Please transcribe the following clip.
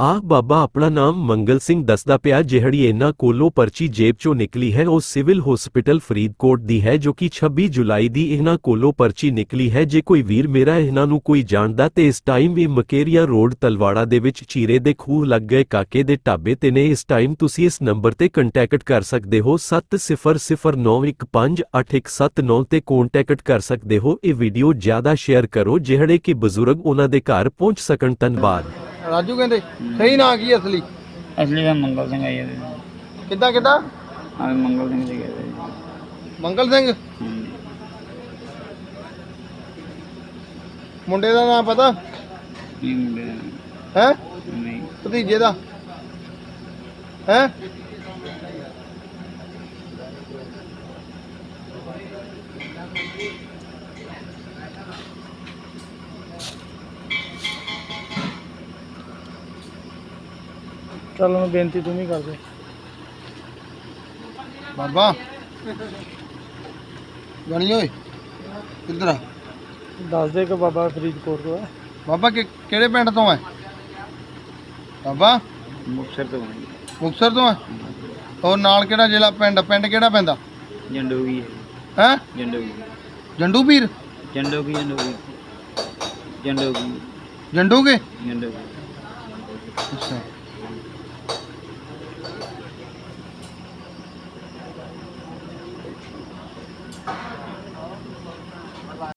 ਆਹ ਬਾਬਾ ਆਪਣਾ ਨਾਮ ਮੰਗਲ ਸਿੰਘ ਦੱਸਦਾ ਪਿਆ ਜਿਹੜੀ ਇਹਨਾਂ ਕੋਲੋਂ ਪਰਚੀ ਜੇਬ ਚੋਂ ਨਿਕਲੀ ਹੈ, ਉਹ ਸਿਵਲ ਹਸਪੀਟਲ ਫਰੀਦਕੋਟ ਦੀ ਹੈ, ਜੋ ਕਿ 26 ਜੁਲਾਈ ਦੀ ਇਹਨਾਂ ਕੋਲੋਂ ਪਰਚੀ ਨਿਕਲੀ ਹੈ। ਜੇ ਕੋਈ ਵੀਰ ਮੇਰਾ ਇਹਨਾਂ ਨੂੰ ਕੋਈ ਜਾਣਦਾ ਤੇ ਇਸ ਟਾਈਮ ਵੀ ਮਕੇਰੀਆ ਰੋਡ ਤਲਵਾੜਾ ਦੇ ਵਿੱਚ ਚੀਰੇ ਦੇ ਖੂਹ ਲੱਗ ਗਏ ਕਾਕੇ ਦੇ ਢਾਬੇ ਤੇ ਨੇ, ਇਸ ਟਾਈਮ ਤੁਸੀਂ ਇਸ ਨੰਬਰ ਤੇ ਕੰਟੈਕਟ ਕਰ ਸਕਦੇ ਹੋ। 7009158179 ਤੇ ਕੰਟੈਕਟ ਕਰ ਸਕਦੇ ਹੋ। ਇਹ ਵੀਡੀਓ ਜ਼ਿਆਦਾ ਸ਼ੇਅਰ ਕਰੋ, ਜਿਹੜੇ ਕਿ ਬਜ਼ੁਰਗ ਉਹਨਾਂ ਦੇ ਘਰ ਪਹੁੰਚ ਸਕਣ। ਧੰਨਵਾਦ। ਰਾਜੂ ਕਹਿੰਦੇ ਸਹੀ ਨਾਂ ਕੀ ਅਸਲੀ? ਅਸਲੀ ਦਾ ਮੰਗਲ ਸਿੰਘ ਆਈ ਇਹਦੇ। ਕਿੱਦਾਂ ਕਿੱਦਾਂ? ਆ ਮੰਗਲ ਸਿੰਘ ਜੀ ਕਹਿੰਦੇ ਮੰਗਲ ਸਿੰਘ? ਮੁੰਡੇ ਦਾ ਨਾਂ ਪਤਾ? ਮੁੰਡੇ ਹੈ? ਨਹੀਂ। ਭਤੀਜੇ ਦਾ? ਹੈ? ਚੱਲ ਮੈਂ ਬੇਨਤੀ ਤੂੰ ਵੀ ਕਰ ਦੇ। ਬਾਬਾ। ਗਣੀ ਓਏ ਕਿੱਧਰ ਆ? ਦੱਸ ਦੇ ਕਿ ਬਾਬਾ ਫਰੀਦਕੋਟ ਤੋਂ ਹੈ ਬਾਬਾ ਕਿ ਕਿਹੜੇ ਪਿੰਡ ਤੋਂ ਹੈ ਬਾਬਾ। ਮੁਕਸਰ ਤੋਂ ਮੁਕਤਸਰ ਤੋਂ ਹੈ ਔਰ ਨਾਲ ਕਿਹੜਾ ਜ਼ਿਲ੍ਹਾ ਪਿੰਡ ਪਿੰਡ ਕਿਹੜਾ ਪੈਂਦਾ? ਜੰਡੋਗੀ। ਹੈ? ਜੰਡੋਗੀ। ਜੰਡੂ ਪੀਰ? ਜੰਡੋਗੀ ਜੰਡੋਗੀ। ਜੰਡੋਗੀ। ਜੰਡੂਗੇ? ਜੰਡੋਗੀ। ਅੱਛਾ।